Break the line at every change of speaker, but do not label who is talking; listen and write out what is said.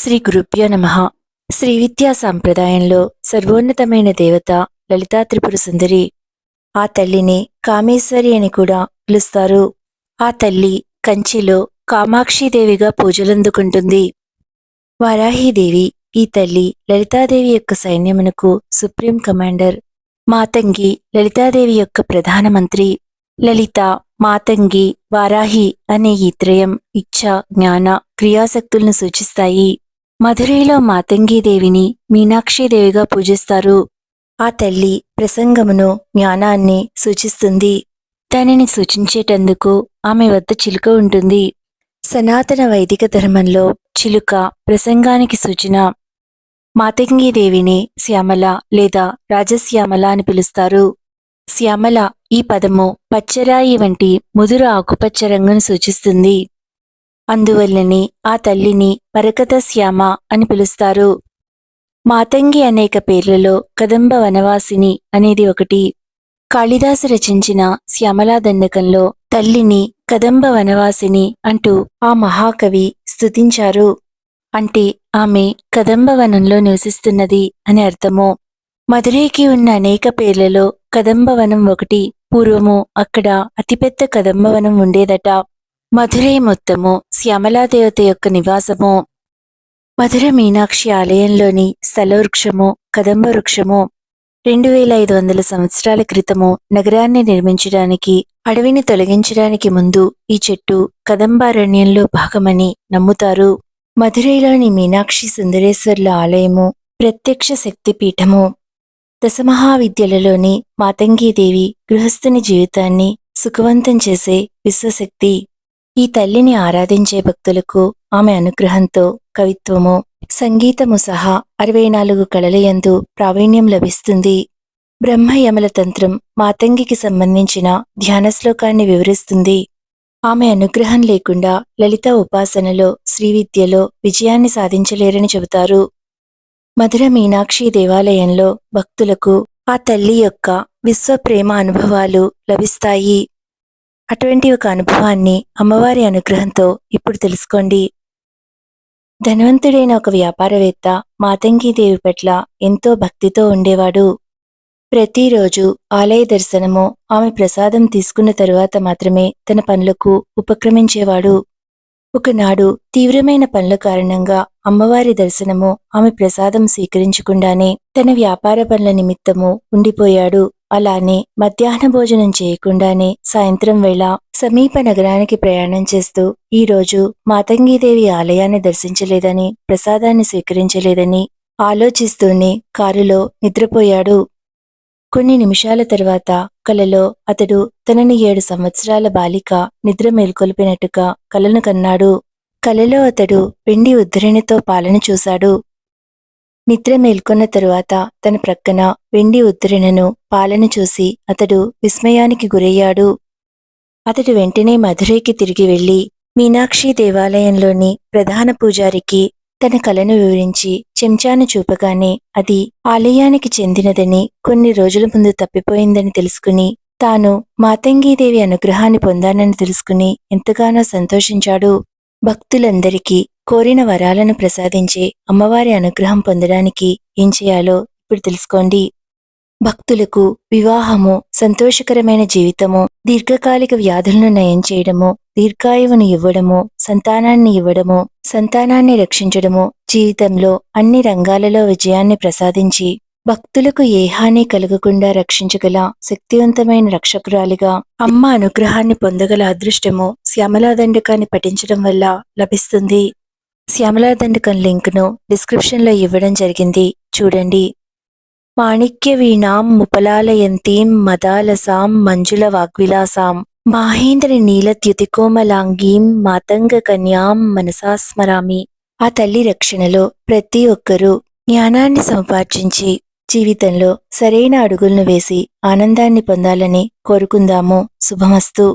శ్రీ గురుభ్యో నమ. శ్రీ విద్యా సాంప్రదాయంలో సర్వోన్నతమైన దేవత లలితా త్రిపుర సుందరి. ఆ తల్లిని కామేశ్వరి అని కూడా పిలుస్తారు. ఆ తల్లి కంచిలో కామాక్షిదేవిగా పూజలందుకుంటుంది. వారాహీదేవి ఈ తల్లి లలితాదేవి యొక్క సైన్యమునకు సుప్రీం కమాండర్. మాతంగి లలితాదేవి యొక్క ప్రధానమంత్రి లలిత మాతంగి వారాహి అనే ఈ త్రయం ఇచ్ఛ జ్ఞాన క్రియాశక్తులను సూచిస్తాయి. మధురైలో మాతంగీదేవిని మీనాక్షిదేవిగా పూజిస్తారు. ఆ తల్లి ప్రసంగమును జ్ఞానాన్ని సూచిస్తుంది. దానిని సూచించేటందుకు ఆమె వద్ద చిలుక ఉంటుంది. సనాతన వైదిక ధర్మంలో చిలుక ప్రసంగానికి సూచన. మాతంగీదేవిని శ్యామల లేదా రాజశ్యామల అని పిలుస్తారు. శ్యామల ఈ పదము పచ్చరాయి వంటి ముదురు ఆకుపచ్చ రంగును సూచిస్తుంది. అందువల్లనే ఆ తల్లిని మరకత శ్యామ అని పిలుస్తారు. మాతంగి అనేక పేర్లలో కదంబ వనవాసిని అనేది ఒకటి. కాళిదాసు రచించిన శ్యామలా దండకంలో తల్లిని కదంబ వనవాసిని అంటూ ఆ మహాకవి స్తుతించారు. అంటే ఆమె కదంబవనంలో నివసిస్తున్నది అని అర్థము. మధురైకి ఉన్న అనేక పేర్లలో కదంబవనం ఒకటి. పూర్వము అక్కడ అతిపెద్ద కదంబవనం ఉండేదట. మధురై మొత్తము శ్యామలాదేవత యొక్క నివాసము మధుర మీనాక్షి ఆలయంలోని స్థలవృక్షము కదంబ వృక్షము రెండు వేల ఐదు వందల సంవత్సరాల క్రితము నగరాన్ని నిర్మించడానికి అడవిని తొలగించడానికి ముందు ఈ చెట్టు కదంబారణ్యంలో భాగమని నమ్ముతారు. మధురైలోని మీనాక్షి సుందరేశ్వర్ల ఆలయము ప్రత్యక్ష శక్తిపీఠము. దశమహావిద్యలలోని మాతంగీదేవి గృహస్థుని జీవితాన్ని సుఖవంతం చేసే విశ్వశక్తి ఈ తల్లిని ఆరాధించే భక్తులకు ఆమె అనుగ్రహంతో కవిత్వము సంగీతము సహా అరవై నాలుగు కళలయందు ప్రావీణ్యం లభిస్తుంది. బ్రహ్మయమల తంత్రం మాతంగికి సంబంధించిన ధ్యాన శ్లోకాన్ని వివరిస్తుంది. ఆమె అనుగ్రహం లేకుండా లలిత ఉపాసనలో శ్రీవిద్యలో విజయాన్ని సాధించలేరని చెబుతారు. మధుర మీనాక్షి దేవాలయంలో భక్తులకు ఆ తల్లి యొక్క విశ్వప్రేమ అనుభవాలు లభిస్తాయి. అటువంటి ఒక అనుభవాన్ని అమ్మవారి అనుగ్రహంతో ఇప్పుడు తెలుసుకోండి. ధనవంతుడైన ఒక వ్యాపారవేత్త మాతంగీదేవి పట్ల ఎంతో భక్తితో ఉండేవాడు. ప్రతిరోజు ఆలయ దర్శనము ఆమె ప్రసాదం తీసుకున్న తరువాత మాత్రమే తన పనులకు ఉపక్రమించేవాడు. ఒకనాడు తీవ్రమైన పనుల కారణంగా అమ్మవారి దర్శనము ఆమె ప్రసాదం స్వీకరించకుండానే తన వ్యాపార పనుల నిమిత్తము ఉండిపోయాడు. అలానే మధ్యాహ్న భోజనం చేయకుండానే సాయంత్రం వేళ సమీప నగరానికి ప్రయాణం చేస్తూ ఈ రోజు మాతంగీదేవి ఆలయాన్ని దర్శించలేదని ప్రసాదాన్ని స్వీకరించలేదని ఆలోచిస్తూనే కారులో నిద్రపోయాడు. కొన్ని నిమిషాల తర్వాత కలలో అతడు తనని ఏడు సంవత్సరాల బాలిక నిద్ర మేల్కొల్పినట్టుగా కలను కన్నాడు. కలలో అతడు పిండి ఉద్ధరిణితో పాలన చూశాడు. నిద్ర మేల్కొన్న తరువాత తన ప్రక్కన వెండి ఉద్దరణను పాలన చూసి అతడు విస్మయానికి గురయ్యాడు. అతడు వెంటనే మధురైకి తిరిగి వెళ్ళి మీనాక్షి దేవాలయంలోని ప్రధాన పూజారికి తన కలను వివరించి చెంచాను చూపగానే అది ఆలయానికి చెందినదని కొన్ని రోజుల ముందు తప్పిపోయిందని తెలుసుకుని తాను మాతంగీదేవి అనుగ్రహాన్ని పొందానని తెలుసుకుని ఎంతగానో సంతోషించాడు. భక్తులందరికీ కోరిన వరాలను ప్రసాదించి అమ్మవారి అనుగ్రహం పొందడానికి ఏం చేయాలో ఇప్పుడు తెలుసుకోండి. భక్తులకు వివాహము సంతోషకరమైన జీవితము దీర్ఘకాలిక వ్యాధులను నయం చేయడము దీర్ఘాయువును ఇవ్వడము సంతానాన్ని ఇవ్వడము సంతానాన్ని రక్షించడము జీవితంలో అన్ని రంగాలలో విజయాన్ని ప్రసాదించి భక్తులకు ఏ హాని కలగకుండా రక్షించగల శక్తివంతమైన రక్షకురాలిగా అమ్మ అనుగ్రహాన్ని పొందగల అదృష్టము శ్యామలాదండకాన్ని పఠించడం వల్ల లభిస్తుంది. శ్యామలాదండకం లింక్ను డిస్క్రిప్షన్లో ఇవ్వడం జరిగింది. చూడండి. మాణిక్య వీణాం ముపలాలయంతీం మదాలసాం మంజుల వాగ్విలాసాం. మాహేంద్ర నీలత్యుతికోమలాంగీం మాతంగ కన్యాం మనసాస్మరామి ఆ తల్లి రక్షణలో ప్రతి ఒక్కరూ జ్ఞానాన్ని సముపార్జించి జీవితంలో సరైన అడుగులను వేసి ఆనందాన్ని పొందాలని కోరుకుందాము. శుభమస్తు.